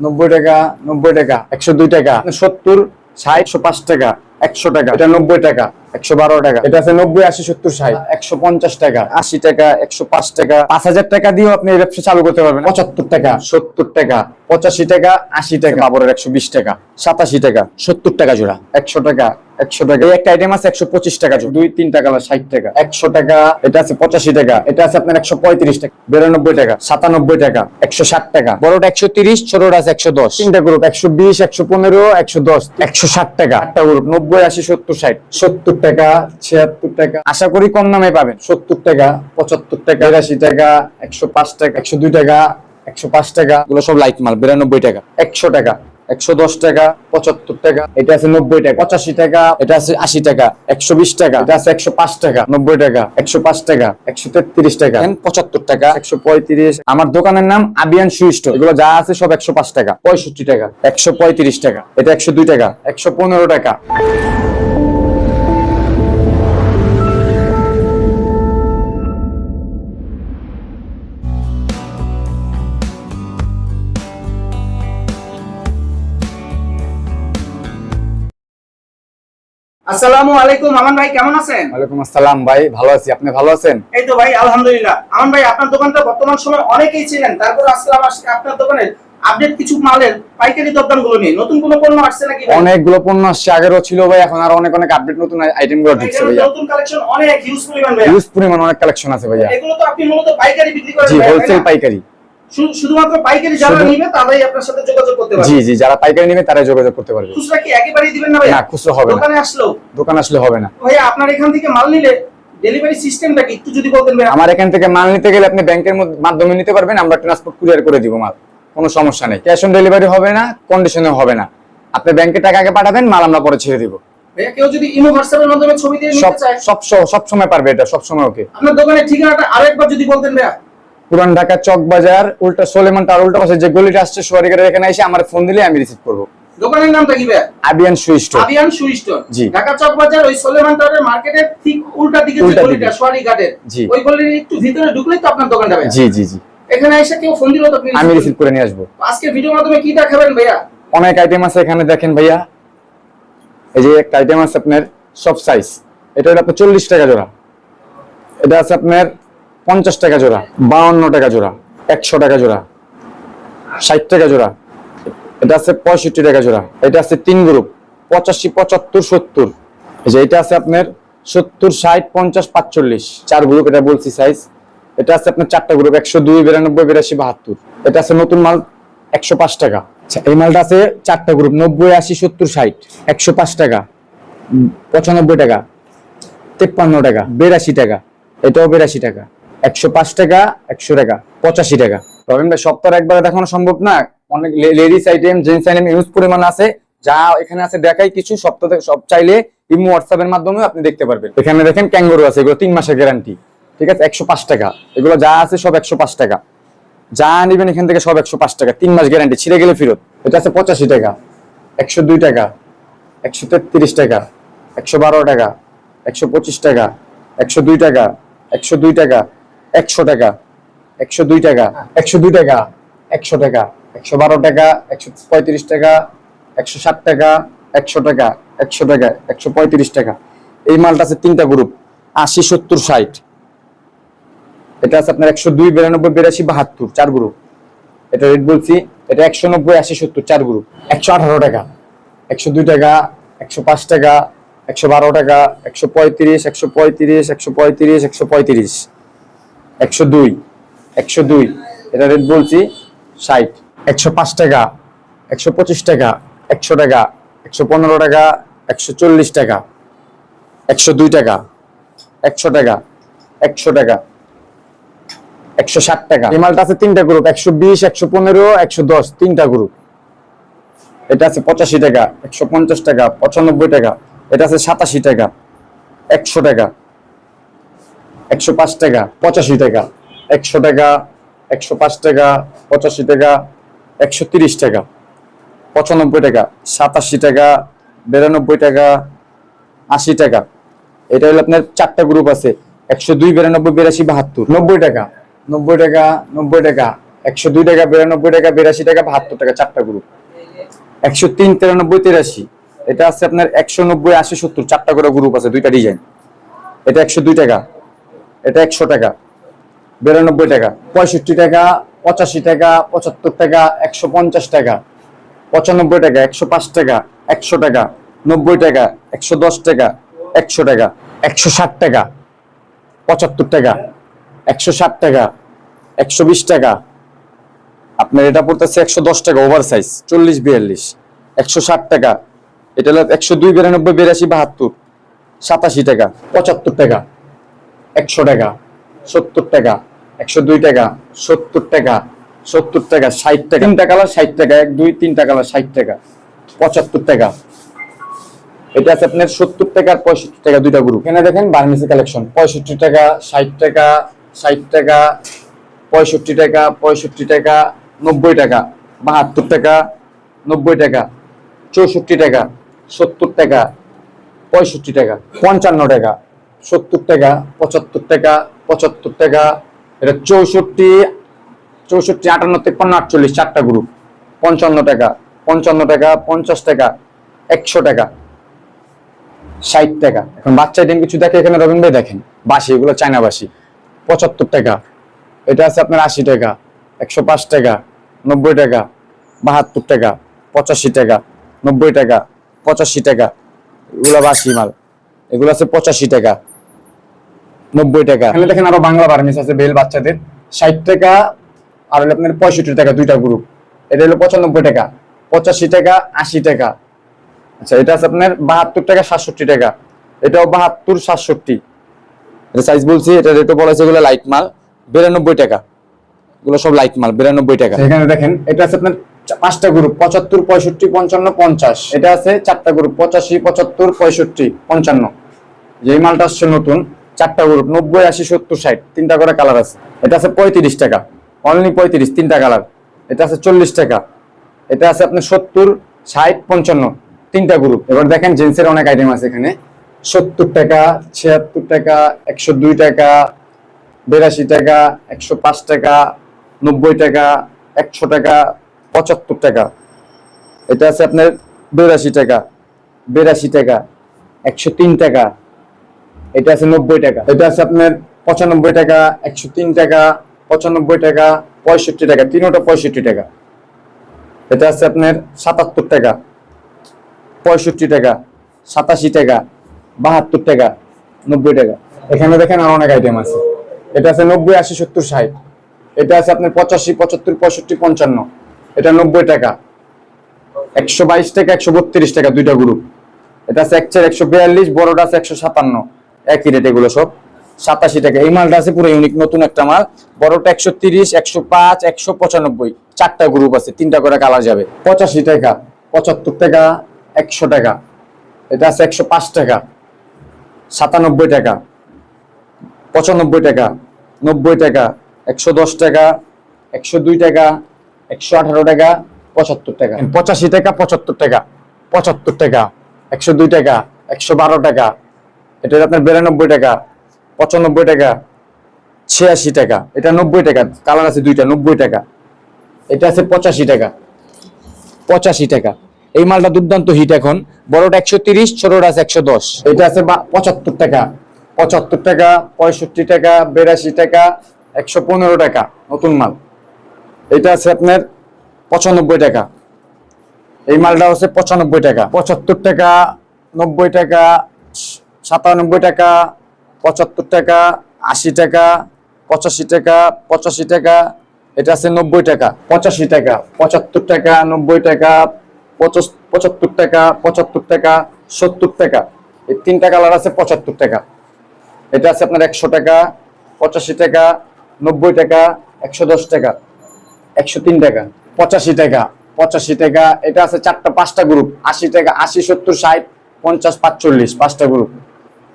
নব্বই টাকা নব্বই টাকা একশো দুই টাকা সত্তর ষাট একশো পাঁচ টাকা। একশো টাকা। এটা নব্বই টাকা একশো বারো টাকা। এটা আছে নব্বই আশি সত্তর ষাট। একশো পঞ্চাশ টাকা আশি টাকা একশো পাঁচ টাকা। পাঁচ হাজার টাকা দিয়েও আপনি এই ব্যবসা চালু করতে পারবেন। পঁচাত্তর টাকা সত্তর টাকা পঁচাশি টাকা আশি টাকা। আবারের একশো বিশ টাকা সাতাশি টাকা সত্তর টাকা জোড়া। একশো টাকা একশো টাকা। এই একটা আইটেম আছে একশো পঁচিশ টাকা জোড়া। দুই তিন টাকা ষাট টাকা। একশো টাকা এটা আছে পঁচাশি টাকা এটা আছে আপনার একশো পঁয়ত্রিশ টাকা বিরানব্বই টাকা সাতানব্বই টাকা একশো ষাট টাকা। বড়টা একশো তিরিশ ছোটটা আছে একশো দশ। তিনটা গ্রুপ একশো বিশ একশো পনেরো একশো দশ একশো ষাট টাকা। আটটা গ্রুপ নব্বই আশি সত্তর ষাট। সত্তর টাকা ছিয়াত্তর টাকা। আশা করি কম দামে পাবেন। সত্তর টাকা পঁচাত্তর টাকা বিরাশি টাকা একশো পাঁচ টাকা একশো দুই টাকা একশো পাঁচ টাকা এগুলো সব লাইট মাল বিরানব্বই টাকা। একশো টাকা। একশো দশ টাকা পঁচাত্তর টাকা এটা আছে নব্বই টাকা পঁচাশি টাকা এটা আছে আশি টাকা একশো বিশ টাকা এটা আছে একশো পাঁচ টাকা নব্বই টাকা একশো পাঁচ টাকা একশো তেত্রিশ টাকা পঁচাত্তর টাকা একশো পঁয়ত্রিশ। আমার দোকানের নাম আবিয়ান সুইস্ট এগুলো যা আছে সব একশো পাঁচ টাকা পঁয়ষট্টি টাকা একশো পঁয়ত্রিশ টাকা এটা একশো দুই টাকা একশো পনেরো টাকা। আসসালামু আলাইকুম আমান ভাই কেমন আছেন? ওয়ালাইকুম আসসালাম ভাই ভালো আছি। আপনি ভালো আছেন? এই তো ভাই আলহামদুলিল্লাহ। আমান ভাই আপনার দোকানটা বর্তমান সময় অনেকেই ছিলেন তারপর আসলাম আপনার আপডেট কিছু মালের পাইকারি নিয়ে। নতুন কোনো পণ্য আসছে নাকি অনেকগুলো পণ্য আসছে আগেরও ছিল ভাই এখন আর অনেক অনেক আপডেট নতুন আইটেমগুলো ঢুকছে এখানে নতুন কালেকশন অনেক হিউজ পরিমাণ ভাই হিউজ পরিমাণ অনেক কালেকশন আছে ভাইয়া। এগুলো তো আপনি মূলত পাইকারি বিক্রি করেন জি হোলসেল পাইকারি। শুধুমাত্র পাইকারি যারা শুধু- তারাই আপনার সাথে যোগাযোগ করতে পারবে। জি যারা পাইকারি নেবে তারাই যোগাযোগ করতে পারবে। খুচরা কি একেবারেই দিবেন না ভাই না খুচরো হবে দোকানে আসলো দোকান আসলে হবে না। ভাইয়া আপনার এখান থেকে মাল নিলে ডেলিভারি সিস্টেমটা কি? একটু যদি বলতেন ভাই আমার এখান থেকে মাল নিতে গেলে আপনি ব্যাংকের মাধ্যমে নিতে পারবেন আমরা ট্রান্সপোর্ট কুরিয়ার করে দিব মাল। কোনো সমস্যা নেই। ক্যাশ অন ডেলিভারি হবে না কন্ডিশনে হবে না। আপনি ব্যাংকে টাকা আগে পাঠাবেন মাল আমরা পরে ছেড়ে দিব। ভাইয়া কেউ যদি ইমো হোয়াটসঅ্যাপের মাধ্যমে ছবি দিয়ে সব নিতে চায়? সব সব সময় পারবে এটা সব সময় ওকে। আপনার দোকানের ঠিকানাটা আরেকবার যদি বলতেন ভাইয়া। পুরান ঢাকা চক বাজার উল্টা সোলেমান তার উল্টা পাশে যে গলিটা আসছে সোয়ারিগারের এখানে এসে আমার ফোন দিলে আমি রিসিভ করব। দোকানের নামটা কি ভাইয়া? আবিয়ান সুই স্টোর আবিয়ান সুই স্টোর জি। ঢাকা চক বাজার ওই সোলেমান টাওয়ারের মার্কেটের ঠিক উল্টা দিকে যে গলিটা সোয়ারি ঘাটের ওই গলির একটু ভিতরে ঢুকলেই তো আপনার দোকানটা জি জি জি। এখানে এসে কেউ ফোন দিল তো আমি রিসিভ করে নিয়ে আসব। আজকে ভিডিওর মাধ্যমে কি দেখাবেন ভাইয়া? অনেক আইটেম আছে এখানে দেখেন ভাইয়া। এই যে একটা আইটেম আছে আপনার সব সাইজ এটা হলো আপনার চল্লিশ টাকা জোড়া। এটা আছে আপনার পঞ্চাশ টাকা জোড়া বাউন্ন টাকা জোড়া একশো টাকা জোড়া ষাট টাকা জোড়া। এটা আছে পঁয়ষট্টি টাকা জোড়া এটা আছে তিন গ্রুপ পঁচাশি পঁচাত্তর সত্তর। এই যে এটা আছে আপনার সত্তর ষাট পঞ্চাশ পাঁচচল্লিশ। চার গ্রুপ এটা বলছি সাইজ এটা আছে আপনার চারটা গ্রুপ একশো দুই বিরানব্বই বিরাশি বাহাত্তর। এটা আছে নতুন মাল একশো পাঁচ টাকা। আচ্ছা, এই মালটা আছে চারটা গ্রুপ নব্বই আশি সত্তর ষাট একশো পাঁচ টাকা পঁচানব্বই টাকা তেপ্পান্ন টাকা বিরাশি টাকা এটাও বিরাশি টাকা। একশো পাঁচ টাকা, একশো টাকা, পঁচাশি টাকা। রবিন ভাই সপ্তাহে একবারে দেখানো সম্ভব না। অনেক ladies item gents item use পরিমাণ আছে। যা এখানে আছে দেখাই কিছু, সপ্তাহে সব চাইলে ইমো হোয়াটসঅ্যাপ এর মাধ্যমে আপনি দেখতে পারবেন। এখানে দেখেন ক্যাঙ্গরু আছে, এগুলো তিন মাসের গ্যারান্টি ঠিক আছে? একশো পাঁচ টাকা। এগুলো যা আছে সব একশো পাঁচ টাকা। যা নিবেন এখান থেকে সব একশো পাঁচ টাকা। তিন মাস গ্যারান্টি ছিঁড়ে গেলে ফেরত। এটা আছে পঁচাশি টাকা, একশো দুই টাকা, একশো তেত্রিশ টাকা, একশো বারো টাকা, একশো পঁচিশ টাকা, একশো দুই টাকা, একশো দুই টাকা একশো টাকা একশো দুই টাকা একশো দুই টাকা একশো টাকা একশো বারো টাকা একশো পঁয়ত্রিশ টাকা একশো ষাট টাকা একশো টাকা একশো টাকা একশো পঁয়ত্রিশ টাকা এই মালটা আছে তিনটা গ্রুপ আশি সত্তর ষাট এটা আছে আপনার একশো দুই বিরানব্বই বিরাশি বাহাত্তর চার গ্রুপ এটা রেট বলছি এটা একশো নব্বই আশি সত্তর চার গ্রুপ একশো আঠারো টাকা একশো দুই টাকা একশো পাঁচ টাকা একশো বারো টাকা একশো পঁয়ত্রিশ একশো পঁয়ত্রিশ একশো পঁয়ত্রিশ একশো পঁয়ত্রিশ একশো দুই একশো দুই এটা রেট বলছি ষাট একশো পাঁচ টাকা একশো পঁচিশ টাকা একশো টাকা একশো পনেরো টাকা একশো চল্লিশ টাকা একশো দুই টাকা একশো টাকা একশো টাকা একশো ষাট টাকা এই মালটা আছে তিনটা গ্রুপ একশো বিশ একশো পনেরো একশো দশ তিনটা গ্রুপ এটা আছে পঁচাশি টাকা একশো পঞ্চাশ টাকা পঁচানব্বই টাকা এটা আছে সাতাশি টাকা একশো টাকা একশো পাঁচ টাকা, পঁচাশি টাকা। একশো টাকা, একশো পাঁচ টাকা, পঁচাশি টাকা, একশো তিরিশ টাকা। পঁচানব্বই টাকা, সাতাশি টাকা, বিরানব্বই টাকা, আশি টাকা। এটা হলো আপনার চারটা গ্রুপ আছে, একশো দুই, বিরানব্বই, বিরাশি, বাহাত্তর। নব্বই টাকা নব্বই টাকা নব্বই টাকা, একশো দুই টাকা, বিরানব্বই টাকা, বিরাশি টাকা, বাহাত্তর টাকা, চারটা গ্রুপ একশো তিন, তিরানব্বই, তিরাশি। এটা আছে আপনার একশো নব্বই, আশি, সত্তর। চারটা করে গ্রুপ আছে, দুইটা ডিজাইন এটা একশো দুই টাকা। এটা একশো টাকা। বিরানব্বই টাকা, পঁয়ষট্টি টাকা, পঁচাশি টাকা, পঁচাত্তর টাকা, একশো পঞ্চাশ টাকা, পঁচানব্বই টাকা, একশো পাঁচ টাকা, একশো টাকা, নব্বই টাকা, একশো দশ টাকা, একশো টাকা, একশো ষাট টাকা, পঁচাত্তর টাকা, একশো ষাট টাকা, একশো বিশ টাকা। আপনার এটা পড়তেছে একশো দশ টাকা ওভার সাইজ চল্লিশ বিয়াল্লিশ। একশো ষাট টাকা, এটা হলো একশো দুই, বিরানব্বই, বিরাশি, বাহাত্তর, সাতাশি টাকা, পঁচাত্তর টাকা। একশো টাকা, সত্তর টাকা, একশো দুই টাকা, সত্তর টাকা সত্তর টাকা, ষাট টাকা। তিনটা কালার ষাট টাকা, এক, দুই, তিনটা কালার ষাট টাকা, পঁচাত্তর টাকা। এটা আছে আপনার সত্তর টাকা আর পঁয়ষট্টি টাকা দুইটা গ্রুপ এখানে দেখেন বার্মিসি কালেকশন পঁয়ষট্টি টাকা, ষাট টাকা ষাট টাকা, পঁয়ষট্টি টাকা পঁয়ষট্টি টাকা, নব্বই টাকা, বাহাত্তর টাকা, নব্বই টাকা, চৌষট্টি টাকা, সত্তর টাকা, পঁয়ষট্টি টাকা, পঞ্চান্ন টাকা। সত্তর টাকা, পঁচাত্তর টাকা পঁচাত্তর টাকা, এটা চৌষট্টি চৌষট্টি, আটান্ন, তিপ্পান্ন, আটচল্লিশ, চারটা গ্রুপ পঞ্চান্ন টাকা পঞ্চান্ন টাকা, পঞ্চাশ টাকা, একশো টাকা, ষাট টাকা। এখন বাচ্চা আইটেম কিছু দেখে এখানে রবীন্দ্র ভাই দেখেন। বাসি, এগুলো চায়না বাসি পঁচাত্তর টাকা। এটা আছে আপনার আশি টাকা, একশো পাঁচ টাকা, নব্বই টাকা, বাহাত্তর টাকা, পঁচাশি টাকা, নব্বই টাকা, পঁচাশি টাকা। এগুলো বাসি মাল। এগুলো আছে পঁচাশি টাকা। নব্বই টাকা। এখানে দেখেন আরও বাংলা বার্মিস আছে বেল বাচ্চাদের। ষাট টাকা আর হলো আপনার পঁয়ষট্টি টাকা দুইটা গ্রুপ এটা হলো পঁচানব্বই টাকা পঁচাশি টাকা আশি টাকা। আচ্ছা এটা আছে আপনার বাহাত্তর টাকা সাতষট্টি টাকা। এটাও বাহাত্তর সাতষট্টি। এটা সাইজ বলছি এটা রেটও বলা আছে এগুলো লাইট মাল বিরানব্বই টাকা। এগুলো সব লাইট মাল বিরানব্বই টাকা। এখানে দেখেন এটা আছে আপনার পাঁচটা গ্রুপ পঁচাত্তর পঁয়ষট্টি পঞ্চান্ন পঞ্চাশ। এটা আছে চারটা গ্রুপ পঁচাশি পঁচাত্তর পঁয়ষট্টি পঞ্চান্ন। যে এই মালটা আসছে নতুন চারটা গ্রুপ নব্বই, আশি, সত্তর, ষাট, তিনটা করে কালার আছে। এটা আছে পঁয়ত্রিশ টাকা। অনলি পঁয়ত্রিশ, তিনটা কালার এটা আছে চল্লিশ টাকা। এটা আছে আপনার সত্তর, ষাট, পঞ্চান্ন, তিনটা গ্রুপ এবার দেখেন জেন্সের অনেক আইটেম আছে এখানে। সত্তর টাকা, ছিয়াত্তর টাকা, একশো দুই টাকা, বিরাশি টাকা, একশো পাঁচ টাকা, নব্বই টাকা, একশো টাকা, পঁচাত্তর টাকা। এটা আছে আপনার বিরাশি টাকা বিরাশি টাকা, একশো তিন টাকা এটা আছে নব্বই টাকা। এটা আছে আপনার পঁচানব্বই টাকা, একশো তিন টাকা, পঁচানব্বই টাকা, পঁয়ষট্টি টাকা, তিনোটা পঁয়ষট্টি টাকা। এটা আছে আপনার সাতাত্তর টাকা, পঁয়ষট্টি টাকা, সাতাশি টাকা, বাহাত্তর টাকা, নব্বই টাকা। এখানে দেখেন আর অনেক আইটেম আছে। এটা আছে নব্বই, আশি, সত্তর, ষাট। এটা আছে আপনার পঁচাশি, পঁচাত্তর, পঁয়ষট্টি, পঞ্চান্ন। এটা নব্বই টাকা। একশো বাইশ টাকা, একশো বত্রিশ টাকা দুইটা গ্রুপ এটা আছে একশো একশো বিয়াল্লিশ, বড়টা আছে একশো সাতান্ন। একই রেট এগুলো সব। সাতাশি টাকা। এই মালটা আছে পুরো ইউনিক নতুন একটা মাল। বড়টা একশো তিরিশ, একশো পাঁচ, একশো পঁচানব্বই। চারটা গ্রুপ আছে, তিনটা করে কালার যাবে। পঁচাশি টাকা, পঁচাত্তর টাকা, একশো টাকা। এটা আছে একশো পাঁচ টাকা। সাতানব্বই টাকা, পঁচানব্বই টাকা, নব্বই টাকা, একশো দশ টাকা, একশো দুই টাকা, একশো আঠারো টাকা, পঁচাত্তর টাকা। পঁচাশি টাকা, পঁচাত্তর টাকা পঁচাত্তর টাকা, একশো দুই টাকা, একশো বারো টাকা এটা আপনার বিরানব্বই টাকা, পঁচানব্বই টাকা, ছিয়াশি টাকা। এটা নব্বই টাকা, কালার আছে দুইটা, নব্বই টাকা। এটা আছে পঁচাশি টাকা পঁচাশি টাকা। এই মালটা দুর্দান্ত হিট এখন। বড়টা একশো তিরিশ, ছোটটা আছে একশো দশ। এটা আছে পঁচাত্তর টাকা পঁচাত্তর টাকা, পঁয়ষট্টি টাকা, বিরাশি টাকা, একশো পনেরো টাকা, নতুন মাল। এটা আছে আপনার পঁচানব্বই টাকা। এই মালটা হচ্ছে পঁচানব্বই টাকা, পঁচাত্তর টাকা, নব্বই টাকা সাতানব্বই টাকা, পঁচাত্তর টাকা, আশি টাকা, পঁচাশি টাকা পঁচাশি টাকা, এটা আছে নব্বই টাকা, পঁচাশি টাকা, পঁচাত্তর টাকা, নব্বই টাকা পঁচাত্তর টাকা পঁচাত্তর টাকা, সত্তর টাকা, এই তিনটা কালার আছে পঁচাত্তর টাকা। এটা আছে আপনার একশো টাকা, পঁচাশি টাকা, নব্বই টাকা, একশো দশ টাকা, একশো তিন টাকা, পঁচাশি টাকা পঁচাশি টাকা, এটা আছে চারটা পাঁচটা গ্রুপ আশি টাকা, আশি, সত্তর, ষাট, পঞ্চাশ, পাঁচচল্লিশ, পাঁচটা গ্রুপ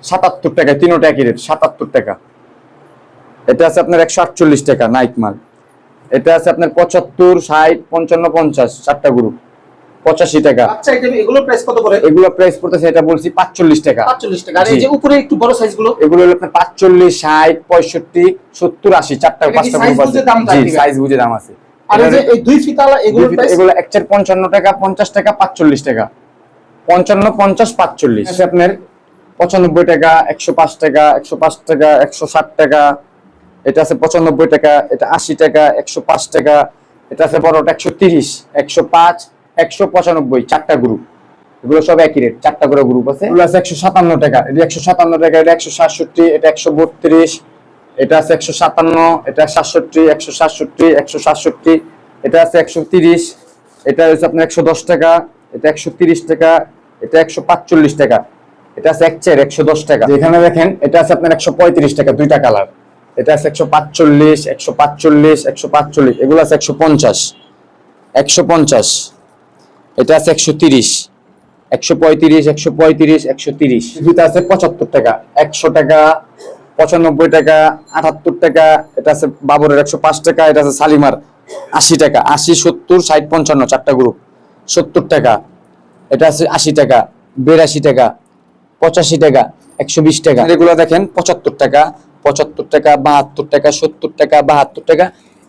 সাতাত্তর টাকা তিনোটা একই রেট সাতাত্তর টাকা। এটা আছে আপনার একশো আটচল্লিশ টাকা নাইট মাল। এটা আছে আপনার পঁচাত্তর ষাট পঞ্চান্ন পঞ্চাশ চারটা গ্রুপ পঁচাশি টাকা। বাচ্চা প্রাইস কত করে? এগুলো প্রাইস পড়তেছে এটা বলছি পাঁচচল্লিশ টাকা। পাঁচচল্লিশ টাকা। আর এই যে উপরে একটু বড় সাইজগুলো? এগুলো হলো আপনার পাঁচচল্লিশ ষাট পঁয়ষট্টি সত্তর আশি চারটা পাঁচটা গ্রুপ আছে। দাম সাইজ বুঝে দাম আছে। আর এই যে এই দুই ফিতালা এগুলো একচার পঞ্চান্ন টাকা পঞ্চাশ টাকা পাঁচচল্লিশ টাকা পঞ্চান্ন পঞ্চাশ পাঁচচল্লিশ। আপনার পঁচানব্বই টাকা, একশো পাঁচ টাকা, একশো পাঁচ টাকা, একশো ষাট টাকা। এটা আছে পঁচানব্বই টাকা, এটা আশি টাকা, একশো পাঁচ টাকা। এটা আছে বড়টা একশো তিরিশ, একশো পাঁচ, একশো পঁচানব্বই, চারটা গ্রুপ এগুলো সব একই রেট চারটা করে গ্রুপ আছে। এগুলো আছে একশো সাতান্ন টাকা, এটা একশো সাতান্ন টাকা, এটা একশো সাতষট্টি, এটা একশো বত্রিশ, এটা আছে একশো সাতান্ন, এটা সাতষট্টি, একশো সাতষট্টি একশো সাতষট্টি, এটা আছে একশো তিরিশ, এটা হচ্ছে আপনার একশো দশ টাকা, এটা একশো তিরিশ টাকা, এটা একশো পাঁচচল্লিশ টাকা। এটা আছে এক চেয়ার একশো দশ টাকা। যেখানে দেখেন, এটা আছে আপনার একশো পঁয়ত্রিশ টাকা, দুইটা কালার এটা আছে একশো পাঁচচল্লিশ একশো পাঁচচল্লিশ একশো পাঁচচল্লিশ, এগুলো আছে একশো পঞ্চাশ। একশো পঞ্চাশ। এটা আছে একশো তিরিশ। একশো পঁয়ত্রিশ একশো পঁয়ত্রিশ, একশো তিরিশ। দুইটা আছে পঁচাত্তর টাকা, একশো টাকা, পঁচানব্বই টাকা, আটাত্তর টাকা। এটা আছে বাবরের একশো পাঁচ টাকা, এটা আছে শালিমার আশি টাকা। আশি, সত্তর, ষাট, পঞ্চান্ন, চারটা গ্রুপ সত্তর টাকা। এটা আছে আশি টাকা, বিরাশি টাকা। পঁচাশি টাকা, একশো বিশ টাকা। এগুলো দেখেন, পঁচাত্তর টাকা পঁচাত্তর টাকা, বাহাত্তর টাকা, সত্তর টাকা, বাহাত্তর টাকা।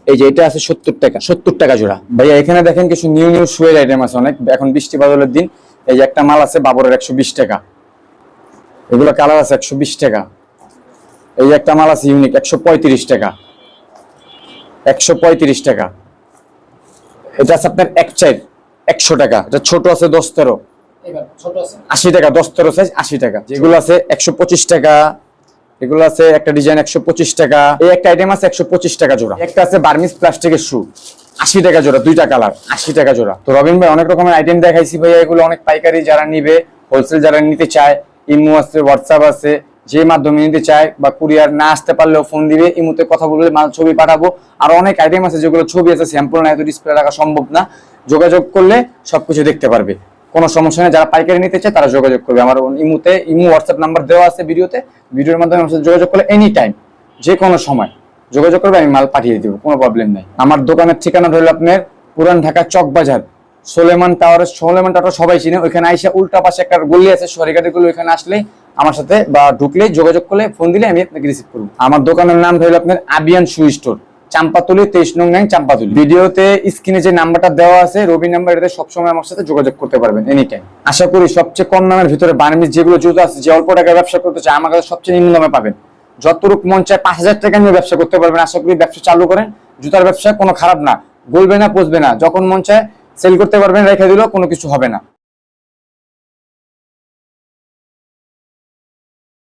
এই যে এটা আছে সত্তর টাকা সত্তর টাকা জোড়া। ভাইয়া, এখানে দেখেন কিছু নিউ নিউ শুয়ের আইটেম আছে অনেক। এখন বৃষ্টি বাদলের দিন, এই যে একটা মাল আছে বাবরের একশো বিশ টাকা। এগুলো কালার আছে একশো বিশ টাকা। এই যে একটা মাল আছে ইউনিক একশো পঁয়ত্রিশ টাকা। একশো পঁয়ত্রিশ টাকা। এটা আছে আপনার এক চাইর একশো টাকা। এটা ছোট আছে দশ তেরো। আশি টাকা, দশ তেরো সাইজ আশি টাকা। যেগুলো আছে একশো পঁচিশ টাকা, এগুলো আছে একটা ডিজাইন একশো পঁচিশ টাকা, এই একটা আইটেম আছে একশো পঁচিশ টাকা জোড়া। একটা আছে বার্মিস প্লাস্টিকের শু আশি টাকা জোড়া, দুইটা কালার আশি টাকা জোড়া। তো রবিন ভাই, অনেক রকমের আইটেম দেখাইছি ভাইয়া, এগুলো অনেক পাইকারি যারা নিবে হোলসেল যারা নিতে চায়, ইমো আছে হোয়াটসঅ্যাপ আছে, যে মাধ্যমে নিতে চায় বা কুরিয়ার না আসতে পারলেও ফোন দিবে, ইমুতে কথা বললে মাল ছবি পাঠাবো। আর অনেক আইটেম আছে যেগুলো ছবি আছে স্যাম্পল না এত ডিসপ্লে রাখা সম্ভব না। যোগাযোগ করলে সবকিছু দেখতে পারবে। কোনো সমস্যা নেই, যারা পাইকারি নিতে চায় তারা যোগাযোগ করবে। আমার ইমুতে, ইমু হোয়াটসঅ্যাপ নাম্বার দেওয়া আছে ভিডিওতে। ভিডিওর মাধ্যমে আমার সাথে যোগাযোগ করলে এনি টাইম যে কোনো সময় যোগাযোগ করবে, আমি মাল পাঠিয়ে দিব, কোনো প্রবলেম নাই। আমার দোকানের ঠিকানা হলো আপনার পুরান ঢাকা চক বাজার, সোলেমান টাওয়ারের, সোলেমান টাওয়ার সবাই চিনে। ওইখানে আইসা উল্টা পাশে একটা গলি আছে সরিঘাটেরগুলো ওইখানে আসলেই আমার সাথে বা ঢুকলে যোগাযোগ করলে ফোন দিলে আমি আপনাকে রিসিভ করব। আমার দোকানের নাম ধরল আপনার আবিয়ান শু স্টোর চাম্পাতুলি তেইশ নং নাইন চাম্পাতুলি। ভিডিওতে স্ক্রিনে যে নাম্বারটা দেওয়া আছে রবি নাম্বার এটাতে সবসময় আমার সাথে যোগাযোগ করতে পারবেন এনি টাইম আশা করি সবচেয়ে কম দামের ভিতরে বার্মিজ যেগুলো জুতো আছে যে অল্প টাকায় ব্যবসা করতে চায় আমার কাছে সবচেয়ে নিম্ন দামে পাবেন। যতটুক মন চায় পাঁচ হাজার টাকা নিয়ে ব্যবসা করতে পারবেন। আশা করি ব্যবসা চালু করেন জুতার ব্যবসা কোনো খারাপ না গলবে না পচবে না। যখন মন চায় সেল করতে পারবেন রেখে দিলেও কোনো কিছু হবে না।